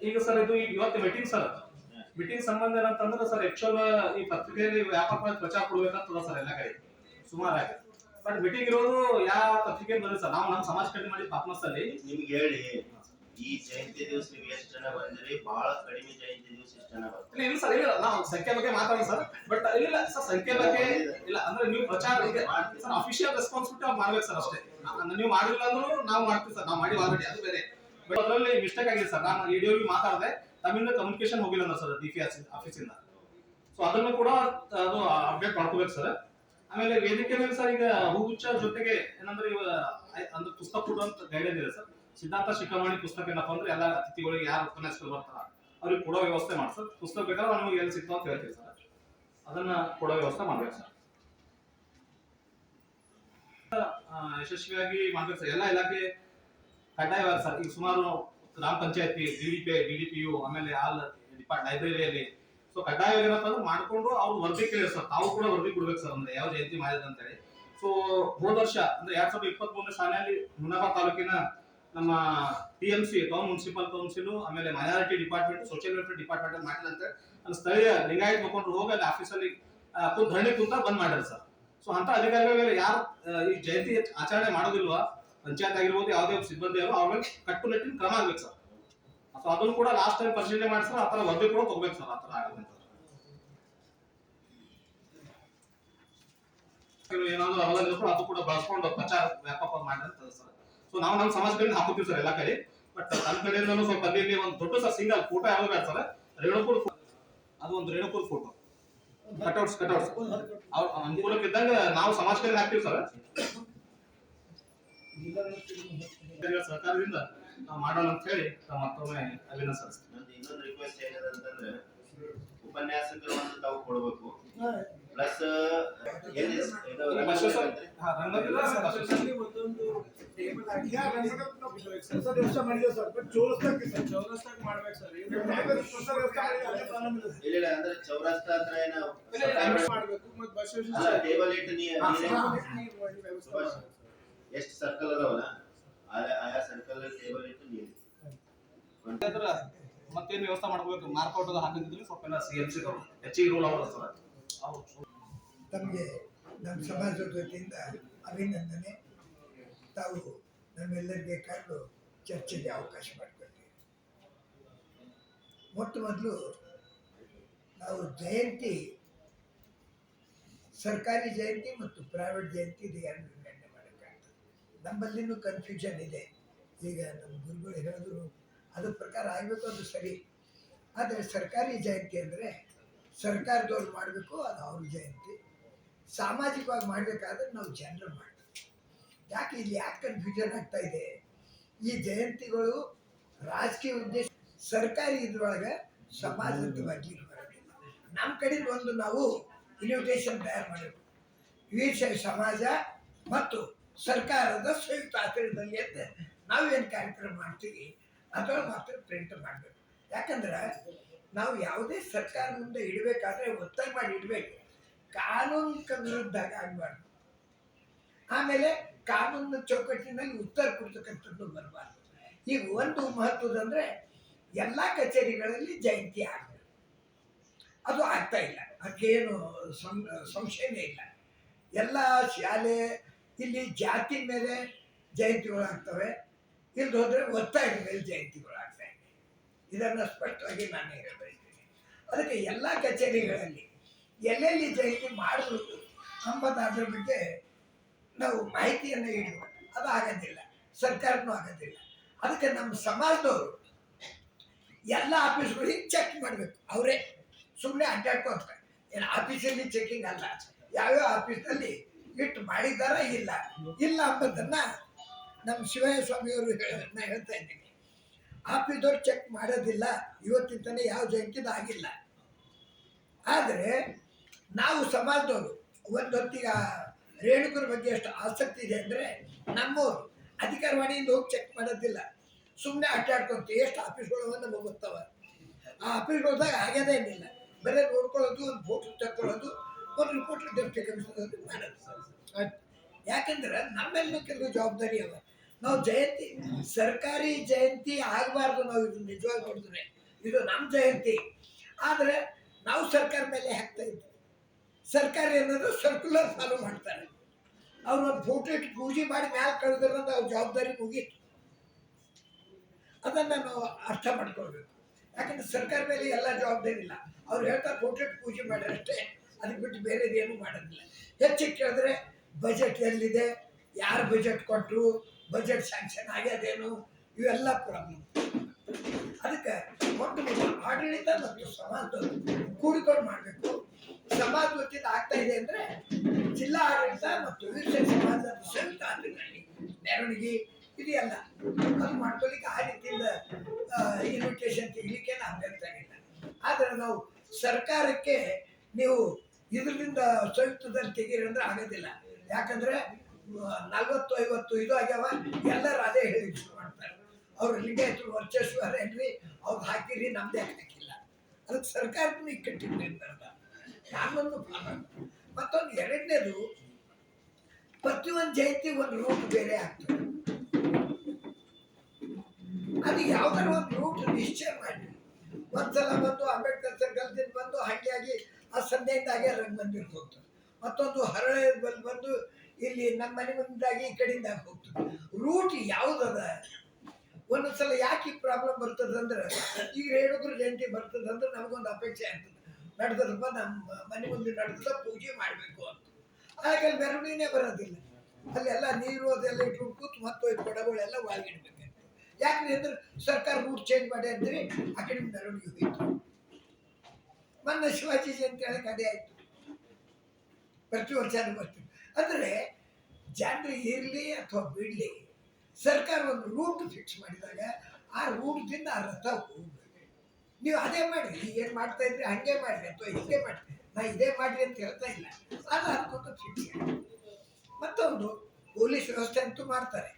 ಈಗ ಸರ್ ಇದು ಈಗ ಇವತ್ತು ಮೀಟಿಂಗ್ ಸರ್. ಮೀಟಿಂಗ್ ಸಂಬಂಧ ಏನಂತಂದ್ರೆ ಸರ್ ಆಕ್ಚುಲ್ ಈ ಪತ್ರಿಕೆಯಲ್ಲಿ ವ್ಯಾಪಕವಾಗಿ ಪ್ರಚಾರ ಕೊಡ್ಬೇಕಂತದ ಸರ್ ಎಲ್ಲ ಕಡೆ. ಸುಮಾರಾಗಿ. ಬಟ್ ಮೀಟಿಂಗ್ ಇರೋದು ಯಾವ ಪತ್ರಿಕೆ ಬಂದ್ರೆ ಸರ್? ನಾವು ನಮ್ಮ ಸಮಾಜ ಕಡಿಮೆ ಮಾಡಿ ಪಾಪ್ನಸ್ ಅಲ್ಲಿ ನಿಮ್ಗೆ ಹೇಳಿ ಈ ಜಯಂತಿ ದಿವಸ ನೀವು ಎಷ್ಟು ಜನ ಬಂದಿರಿ? ಬಹಳ ಕಡಿಮೆ ಜಯಂತಿ ದಿವಸ ಎಷ್ಟು ಜನ ಬರ್ತಾರೆ ಇಲ್ಲ ಸರ್ ಇಲ್ಲ ನಾವು ಸಂಖ್ಯೆ ಬಗ್ಗೆ ಮಾತಾಡೋಣ ಸರ್. ಬಟ್ ಇಲ್ಲ ಸರ್ ಸಂಖ್ಯೆ ಬಗ್ಗೆ ಇಲ್ಲ. ಅಂದ್ರೆ ನೀವು ಪ್ರಚಾರ ಇದೆ. ಸರ್ ಅಫಿಷಿಯಲ್ ರೆಸ್ಪಾನ್ಸಿಬಿಲಿಟಿ ಬಿಟ್ಟು ಮಾಡ್ಬೇಕು ಸರ್ ಅಷ್ಟೇ. ನೀವು ಮಾಡಿಲ್ಲ ಅಂದ್ರೂ ನಾವು ಮಾಡ್ತೀವಿ ಸರ್. ನಾವು ಮಾಡಿ ಆಲ್ರೆಡಿ ಅದು ಬೇರೆ. ಅದರಲ್ಲಿ ಮಿಸ್ಟೇಕ್ ಆಗಿದೆ ಸರ್ ನಾನು ಇಡಿಯೋಗಿ ಮಾತಾಡಿದೆ. ತಮ್ಮಿಂದ ಕಮ್ಯುನಿಕೇಶನ್ ಹೋಗಿಲ್ಲ ಸರ್ ಡಿ ಪಿ ಆಫೀಸಿಂದ ಸೊ ಅದನ್ನು ಕೂಡ, ಅದು ಅಪ್ಡೇಟ್ ಮಾಡ್ಕೋಬೇಕು ಸರ್ ಆಮೇಲೆ ವೇದಿಕೆ ಮೇಲೆ ಸರ್ ಈಗ ಹೂಗುಚ್ಚ ಜೊತೆಗೆ ಏನಂದ್ರೆ ಇವ ಅಂದ್ರೆ ಪುಸ್ತಕ ಕೊಡುವಂತ ಗೈಡೆನ್ಸ್ ಇದೆ ಸರ್ ಸಿದ್ಧಾಂತ ಶಿಖಾಮಣಿ ಪುಸ್ತಕ ಏನಪ್ಪ ಅಂದ್ರೆ ಎಲ್ಲ ಅತಿಥಿಗಳಿಗೆ ಯಾರು ಉಪನ್ಯಾಸಗಳು ಬರ್ತಾರ, ಅವ್ರಿಗೆ ಕೊಡೋ ವ್ಯವಸ್ಥೆ ಮಾಡಿ ಪುಸ್ತಕ ಬೇಕಾದ್ರೆ ನಮಗೆ ಎಲ್ಲಿ ಸಿಗ್ತಾವ ಅಂತ ಹೇಳ್ತೀವಿ ಸರ್ ಅದನ್ನ ಕೊಡೋ ವ್ಯವಸ್ಥೆ ಮಾಡ್ಬೇಕು ಸರ್ ಯಶಸ್ವಿಯಾಗಿ ಮಾಡ್ಬೇಕು ಸರ್ ಎಲ್ಲ ಇಲಾಖೆ ಕಡ್ಡಾಯವಾಗಿ ಸರ್. ಈಗ ಸುಮಾರು ಗ್ರಾಮ ಪಂಚಾಯತಿ D D P D D P U, ಆಮೇಲೆ ಆಲ್ ಡಿಪಾರ್ಟ್, ಲೈಬ್ರರಿಯಲ್ಲಿ. ಸೊ ಕಡ್ಡಾಯವಾಗಿ ಏನಪ್ಪ ಅಂದ್ರೆ ಮಾಡ್ಕೊಂಡು ಅವ್ರು ವರದಿ ಕೇಳಿ ಸರ್. ತಾವು ಕೂಡ ವರದಿ ಕೊಡ್ಬೇಕು ಸರ್, ಅಂದ್ರೆ ಯಾವ ಜಯಂತಿ ಮಾಡಿದ ಅಂತ ಹೇಳಿ. ಸೊ ಹೋದ ವರ್ಷ, ಅಂದ್ರೆ ಎರಡ್ ಸಾವಿರದ ಇಪ್ಪತ್ತ್ ಮೂರನೇ ಸಾಲಿನಲ್ಲಿ ಮುನಾಬಾ ತಾಲೂಕಿನ ನಮ್ಮ T M C town municipal council ಆಮೇಲೆ minority department social welfare department ಮಾಡಿದಂತೆ ಸ್ಥಳೀಯ ಲಿಂಗಾಯತ್ ಮುಖಂಡರು ಹೋಗಿ ಅಲ್ಲಿ ಆಫೀಸಲ್ಲಿ ಧರಣಿ ಕುಂತ ಬಂದ್ ಮಾಡ್ಯಾರ ಸರ್. ಸೊ ಅಂತ ಅಧಿಕಾರಿಗಳು ಯಾರು ಈ ಜಯಂತಿ ಆಚರಣೆ ಮಾಡೋದಿಲ್ವಾ? ಪಂಚಾಯತ್ ಆಗಿರ್ಬೋದು, ಯಾವುದೇ ಸಿಬ್ಬಂದಿ ಅವರು ಅವ್ರ ಮೇಲೆ ಕಟ್ಟುನಿಟ್ಟಿನ ಕ್ರಮ ಆಗ್ಬೇಕು ಸರ್. ಸೊ ಅದನ್ನು ಕೂಡ ಲಾಸ್ಟ್ ಟೈಮ್ ಪರಿಶೀಲನೆ ಮಾಡಿ ಆ ಥರ ವರದಿ ಕೂಡ ತಗೋಬೇಕು ಸರ್, ಆ ಥರ ಕೆಲವು ಏನಾದ್ರು ಅವೆಲ್ಲ ಅದು ಕೂಡ ಬಳಸ್ಕೊಂಡು ಪ್ರಚಾರ ವ್ಯಾಪಕ ಮಾಡಿದ್ರೆ ಸರ್. ಸೊ ನಾವು ನಮ್ಮ ಸಮಾಜದಲ್ಲಿ ಹಾಕುತ್ತೀವಿ ಸರ್ ಎಲ್ಲ ಕಡೆ. ಬಟ್ ನನ್ನ ಕಡೆಯಿಂದನೂ ಸ್ವಲ್ಪ ಅಲ್ಲಿ ಒಂದು ದೊಡ್ಡ ಸರ್ ಸಿಂಗಲ್ ಫೋಟೋ ಯಾವಾಗ ಬೇಡ ಸರ್. ರೇಣುಕೂರ್ ಅದು ಒಂದು ರೇಣುಕೂರ್ ಫೋಟೋ ಕಟ್ಔಟ್ಸ್ ಕಟ್ಔಟ್ಸ್ ಅವ್ರ ಅನುಕೂಲಕ್ಕೆ ಇದ್ದಂಗ ನಾವು ಸಮಾಜದಲ್ಲಿ ಹಾಕ್ತೀವಿ ಸರ್. ಸಹಕಾರದಿಂದ ನಾವು ಮಾಡೋಣ ಅಂತ ಹೇಳಿ ನಾವು ಮತ್ತೊಮ್ಮೆ ಅಭಿನಂದಿಸ್ತೀವಿ ನಂದು ಇನ್ನೊಂದು ರಿಕ್ವೆಸ್ಟ್ ಏನಿದೆ ಅಂತಂದ್ರೆ ಉಪನ್ಯಾಸಕರು ಒಂದು ತಾವು ಕೊಡಬೇಕು. ಪ್ಲಸ್ ಎಲ್ಲಿ ಇದು ರಂಗಮಂದಿರ ಇಲ್ಲ ಇಲ್ಲ ಅಂದ್ರೆ ಚೌರಾಸ್ತಾ ಹತ್ರ ಏನೋ ಮಾಡ್ಬೇಕು ಮತ್ತೆ ಬಸ್ ಅಲ್ಲ ಟೇಬಲ್ ಇಟ್ಟು ನೀ ನೀರೇ. ಎಷ್ಟು ಸರ್ಕಲ್ ಅದಾವಲ್ಲ? ಆಯಾ- ಆಯಾ ಸರ್ಕಲ್ ಟೇಬಲ್ ಇಟ್ಟು ನೀರು. ಅದ್ರ ಮತ್ತೇನು ವ್ಯವಸ್ಥೆ ಮಾಡ್ಕೋಬೇಕು ಮಾರ್ಕೌಟ್ ಅದು ಹಾಕಿದ್ರೆ ಸ್ವಲ್ಪ ಎಲ್ಲ ಸಿ ಎಂ ಸಿ ಹೆಚ್ಚಿಗೆ ರೂಲ್ ಅವರು ಸರ್ ತಮಗೆ ನಮ್ಮ ಸಮಾಜದ ವತಿಯಿಂದ ಅಭಿನಂದನೆ. ತಾವು ನಮ್ಮೆಲ್ಲರಿಗೆ ಕರೆದು ಚರ್ಚೆಗೆ ಅವಕಾಶ ಮಾಡಿಕೊಡ್ತೀವಿ ಮೊಟ್ಟ ಮೊದಲು ನಾವು ಜಯಂತಿ ಸರ್ಕಾರಿ ಜಯಂತಿ ಮತ್ತು ಪ್ರೈವೇಟ್ ಜಯಂತಿ ಇದು ಎರಡು. ನಮ್ಮಲ್ಲಿನೂ ಕನ್ಫ್ಯೂಷನ್ ಇದೆ. ಈಗ ನಮ್ಮ ಗುರುಗಳು ಹೇಳಿದ್ರು ಅದ್ರ ಪ್ರಕಾರ ಆಗಬೇಕು, ಅದು ಸರಿ. ಆದರೆ ಸರ್ಕಾರಿ ಜಯಂತಿ ಅಂದರೆ ಸರ್ಕಾರದವ್ರು ಮಾಡಬೇಕು, ಅದು ಅವ್ರ ಜಯಂತಿ. ಸಾಮಾಜಿಕವಾಗಿ ಮಾಡಬೇಕಾದ್ರೆ ನಾವು ಜನರು ಮಾಡಬೇಕು. ಯಾಕೆ ಇಲ್ಲಿ ಯಾಕೆ ಕನ್ಫ್ಯೂಷನ್ ಆಗ್ತಾ ಇದೆ? ಈ ಜಯಂತಿಗಳು ರಾಜಕೀಯ ಉದ್ದೇಶ, ಸರ್ಕಾರಿ ಇದ್ರೊಳಗೆ ಸಮಾಜವಾಗಿ ಬರೋದಿಲ್ಲ ನಮ್ಮ ಕಡೆ ಒಂದು ನಾವು ಇನ್ವಿಟೇಷನ್ ತಯಾರು ಮಾಡಬೇಕು ವೀರ್ಷ ಸಮಾಜ ಮತ್ತು ಸರ್ಕಾರದ ಸಂಯುಕ್ತ ಆಚರಣೆಯಲ್ಲಿ ಅಂತ ನಾವೇನು ಕಾರ್ಯಕ್ರಮ ಮಾಡ್ತೀವಿ ಅದರ ಮಾತ್ರ ಪ್ರಿಂಟ್ ಮಾಡಬೇಕು. ಯಾಕಂದ್ರೆ ನಾವು ಯಾವುದೇ ಸರ್ಕಾರ ಮುಂದೆ ಇಡಬೇಕಾದ್ರೆ ಒತ್ತಾಯ ಮಾಡಿ ಇಡಬೇಕು. ಕಾನೂನಿಕ ವಿರುದ್ಧ ಆಗಬಾರ್ದು. ಆಮೇಲೆ ಕಾನೂನು ಚೌಕಟ್ಟಿನಲ್ಲಿ ಉತ್ತರ ಕೊಡ್ತಕ್ಕಂಥದ್ದು ಬರಬಾರ್ದು. ಈಗ ಒಂದು ಮಹತ್ವದಂದ್ರೆ ಎಲ್ಲ ಕಚೇರಿಗಳಲ್ಲಿ ಜಯಂತಿ ಆಗಬೇಕು. ಅದು ಆಗ್ತಾ ಇಲ್ಲ. ಅದಕ್ಕೇನು ಸಂಶಯನೇ ಇಲ್ಲ. ಎಲ್ಲ ಶಾಲೆ ಇಲ್ಲಿ ಜಾತಿ ಮೇಲೆ ಜಯಂತಿಗಳು ಆಗ್ತವೆ ಇಲ್ಲಿ ಹೋದ್ರೆ ಒತ್ತಾಯದ ಮೇಲೆ ಜಯಂತಿಗಳು ಆಗ್ತಾ ಇದೆ ಇದನ್ನು ಸ್ಪಷ್ಟವಾಗಿ ನಾನು ಹೇಳ್ತಾ ಅದಕ್ಕೆ ಎಲ್ಲ ಕಚೇರಿಗಳಲ್ಲಿ ಎಲ್ಲೆಲ್ಲಿ ಜಯಂತಿ ಮಾಡಬೇಕು ಅಂಬುದಾದ್ರ ಬಗ್ಗೆ ನಾವು ಮಾಹಿತಿಯನ್ನು ಇಡುವ. ಅದು ಆಗೋದಿಲ್ಲ ಸರ್ಕಾರನೂ ಆಗೋದಿಲ್ಲ. ಅದಕ್ಕೆ ನಮ್ಮ ಸಮಾಜದವರು ಎಲ್ಲ ಆಫೀಸ್ಗಳಿಗೆ ಚೆಕ್ ಮಾಡಬೇಕು. ಅವರೇ ಸುಮ್ಮನೆ ಅಡ್ಡಾಡ್ಕೋತಾರೆ. ಏನು ಆಫೀಸಲ್ಲಿ ಚೆಕಿಂಗ್ ಅಲ್ಲ. ಯಾವ್ಯಾವ ಆಫೀಸ್ನಲ್ಲಿ ಇಟ್ಟು ಮಾಡಿದಾರ ಇಲ್ಲ? ಇಲ್ಲ ಅಂಬುದನ್ನು ನಮ್ಮ ಶಿವಯ್ಯ ಸ್ವಾಮಿಯವರು ಹೇಳೋದನ್ನ ಹೇಳ್ತಾ ಇದ್ದೀನಿ. ಆಫೀಸ್ದವ್ರು ಚೆಕ್ ಮಾಡೋದಿಲ್ಲ ಇವತ್ತಿನ ತನಕ ಯಾವ ಜಯಂತಿದ ಆಗಿಲ್ಲ. ಆದರೆ ನಾವು ಸಮಾಜದವರು, ಒಂದೊತ್ತಿಗೆ ರೇಣುಕರ ಬಗ್ಗೆ ಎಷ್ಟು ಆಸಕ್ತಿ ಇದೆ ಅಂದರೆ ನಮ್ಮವರು ಅಧಿಕಾರವಾಣಿಯಿಂದ ಹೋಗಿ ಚೆಕ್ ಮಾಡೋದಿಲ್ಲ. ಸುಮ್ಮನೆ ಅಡ್ಡಾಡ್ಕೊಂತ ಎಷ್ಟು ಆಫೀಸ್ಗಳು ನಮಗೆ ಗೊತ್ತವ ಆ ಆಫೀಸ್ಗಳ್ದಾಗ ಆಗ್ಯದೇ ಏನಿಲ್ಲ. ಬರೀ ನೋಡ್ಕೊಳ್ಳೋದು, ಒಂದು ಫೋಟೋ ತಗೊಳ್ಳೋದು ಒಂದು ರಿಪೋರ್ಟ್ ಡೆಪ್ಟಿ ಕಮಿಷನರ್ ಮಾಡೋದು. ಯಾಕಂದ್ರೆ ನಮ್ಮೆಲ್ಲ ಕೆಲವು ಜವಾಬ್ದಾರಿ ಅವ. ನಾವು ಜಯಂತಿ, ಸರ್ಕಾರಿ ಜಯಂತಿ ಆಗಬಾರ್ದು ನಾವು ಇದು ನಿಜವಾಗಿ ನೋಡಿದ್ರೆ. ಇದು ನಮ್ಮ ಜಯಂತಿ. ಆದರೆ ನಾವು ಸರ್ಕಾರ ಮೇಲೆ ಹಾಕ್ತಾ ಇದ್ವಿ. ಸರ್ಕಾರ ಏನಾದ್ರು ಸರ್ಕ್ಯುಲರ್ ಫಾಲೋ ಮಾಡ್ತಾರೆ. ಅವ್ರು ಒಂದು ಫೋಟೋ ಇಟ್ಟು ಪೂಜೆ ಮಾಡಿ ಮ್ಯಾಲೆ ಕಳೆದ್ರೆ ಅವ್ರ ಜವಾಬ್ದಾರಿ ಮುಗೀತು. ಅದನ್ನು ನಾವು ಅರ್ಥ ಮಾಡ್ಕೊಳ್ಬೇಕು. ಯಾಕಂದ್ರೆ ಸರ್ಕಾರ ಮೇಲೆ ಎಲ್ಲ ಜವಾಬ್ದಾರಿ ಇಲ್ಲ. ಅವ್ರು ಹೇಳ್ತಾರೆ ಫೋಟೋ ಇಟ್ಟು ಪೂಜೆ ಮಾಡಿರಷ್ಟೇ ಅದಕ್ಕೆ ಬಿಟ್ಟು ಬೇರೆದೇನು ಮಾಡೋದಿಲ್ಲ. ಹೆಚ್ಚು ಕೇಳಿದ್ರೆ ಬಜೆಟ್ ಎಲ್ಲಿದೆ, ಯಾರು ಬಜೆಟ್ ಕೊಟ್ಟರು ಬಜೆಟ್ ಸ್ಯಾಂಕ್ಷನ್ ಆಗ್ಯದೇನು, ಇವೆಲ್ಲ ಪ್ರಾಬ್ಲಮ್ ಅದಕ್ಕೆ ಮೊದಲು ಆಡಳಿತ ಮತ್ತು ಸಮಾಜ ಕೂಡಿಕೊಂಡು ಮಾಡಬೇಕು. ಸಮಾಜ ವತಿಯಿಂದ ಆಗ್ತಾ ಇದೆ ಅಂದರೆ ಜಿಲ್ಲಾ ಆಡಳಿತ ಮತ್ತು ವಿವಿಧ ಸಮಾಜದ ಸಂಯುಕ್ತ ಆದ್ರಲ್ಲಿ ಮೆರವಣಿಗೆ ಇದೆಯಲ್ಲ. ಅದು ಮಾಡ್ಕೊಳ್ಳಿಕ್ಕೆ ಆ ರೀತಿಯಿಂದ ಇನ್ವಿಟೇಷನ್ ತೆಗಿಲಿಕ್ಕೆ ಹೇಳ್ತಾ ಇಲ್ಲ ಆದರೆ ನಾವು ಸರ್ಕಾರಕ್ಕೆ ನೀವು ಇದರಿಂದ ಸಂಯುಕ್ತದಲ್ಲಿ ತೆಗೀರಿ ಅಂದ್ರೆ ಆಗೋದಿಲ್ಲ. ಯಾಕಂದ್ರೆ ನಲ್ವತ್ತು ಐವತ್ತು ಇದು ಆಗ್ಯಾವ, ಎಲ್ಲರೂ ಅದೇ ಹೇಳಿ ಶುರು ಮಾಡ್ತಾರೆ. ಅವ್ರು ಲಿಂಗಾಯತರು ವರ್ಚಸ್ಸು ಅದೇನ್ರಿ ಅವ್ರು ಹಾಕಿರಿ, ನಮ್ದೇ ಹಾಕಿಲ್ಲ ಅದಕ್ಕೆ ಇಕ್ಕಟ್ಟಿಲ್ಲ ಅಂತ ಕಾನೂನು ಪಾಲನೆ ಮತ್ತೊಂದು ಎರಡನೇದು, ಪ್ರತಿಯೊಂದು ಜಯಂತಿ ಒಂದು ರೂಟ್ ಬೇರೆ ಆಗ್ತದೆ. ಅದು ಯಾವ್ದಾರ ಒಂದು ರೂಟ್ ನಿಶ್ಚಯ ಮಾಡಿ. ಒಂದ್ಸಲ ಬಂದು ಅಂಬೇಡ್ಕರ್ ಸರ್ಕಲ್ದಿಂದ ಬಂದು ಹಾಗಾಗಿ ಆ ಸಂದೆಯಿಂದಾಗೆ ಹಾಗೆ ರಂಗ ಮಂದಿರಕ್ಕೆ ಹೋಗ್ತದೆ. ಮತ್ತೊಂದು ಹರಳೆ ಬಂದು ಬಂದು ಇಲ್ಲಿ ನಮ್ಮ ಮನೆ ಮುಂದಾಗಿ ಈ ಕಡೆಯಿಂದ ಹೋಗ್ತದೆ. ರೂಟ್ ಯಾವುದದ ಒಂದೊಂದ್ಸಲ ಯಾಕೆ ಈ ಪ್ರಾಬ್ಲಮ್ ಬರ್ತದಂದ್ರೆ ಈಗ ಹೇಳಿದ್ರು ಜಯಂತಿ ಬರ್ತದಂದ್ರೆ ನಮಗೊಂದು ಅಪೇಕ್ಷೆ ಆಗ್ತದೆ. ನಡೆದ್ರಪ್ಪ ನಮ್ಮ ಮನೆ ಮುಂದೆ ನಡೆದ ಪೂಜೆ ಮಾಡಬೇಕು ಅಂತ. ಆಗ ಅಲ್ಲಿ ಮೆರವಣಿಗೆನೇ ಬರೋದಿಲ್ಲ. ಅಲ್ಲೆಲ್ಲ ನೀರು ಅದೆಲ್ಲ ಇಟ್ಟು ಕೂತು ಮತ್ತೆ ಕೊಡಗಳೆಲ್ಲ ಒಳಗಿಡ್ಬೇಕು ಯಾಕೆ ಅಂದ್ರೆ ಸರ್ಕಾರ ರೂಟ್ ಚೇಂಜ್ ಮಾಡಿ ಅಂದ್ರೆ ಆ ಕಡೆ ಮೆರವಣಿಗೆ ಹೋಯ್ತು. ಮೊನ್ನೆ ಶಿವಾಜಿ ಜಯಂತಿ ಹೇಳಕ್ಕೆ ಅದೇ ಆಯ್ತು. ಪ್ರತಿ ವರ್ಷನೂ ಬರ್ತೀವಿ ಅಂದರೆ ಜನರು ಇರಲಿ ಅಥವಾ ಬಿಡಲಿ, ಸರ್ಕಾರ ಒಂದು ರೂಟ್ ಫಿಕ್ಸ್ ಮಾಡಿದಾಗ ಆ ರೂಟ್ದಿಂದ ಆ ರಥ ಹೋಗ್ಬೇಕು. ನೀವು ಅದೇ ಮಾಡಿ ಏನು ಮಾಡ್ತಾ ಇದ್ರಿ, ಹಾಗೆ ಮಾಡಿರಿ ಅಥವಾ ಹಿಂಗೆ ಮಾಡಿರಿ, ನಾ ಇದೇ ಮಾಡಿರಿ ಅಂತ ಹೇಳ್ತಾ ಇಲ್ಲ. ಅದು ಅದಕ್ಕೊಂದು ಫಿಕ್ಸ್ ಮತ್ತೊಂದು, ಪೊಲೀಸ್ ವ್ಯವಸ್ಥೆ ಅಂತೂ ಮಾಡ್ತಾರೆ.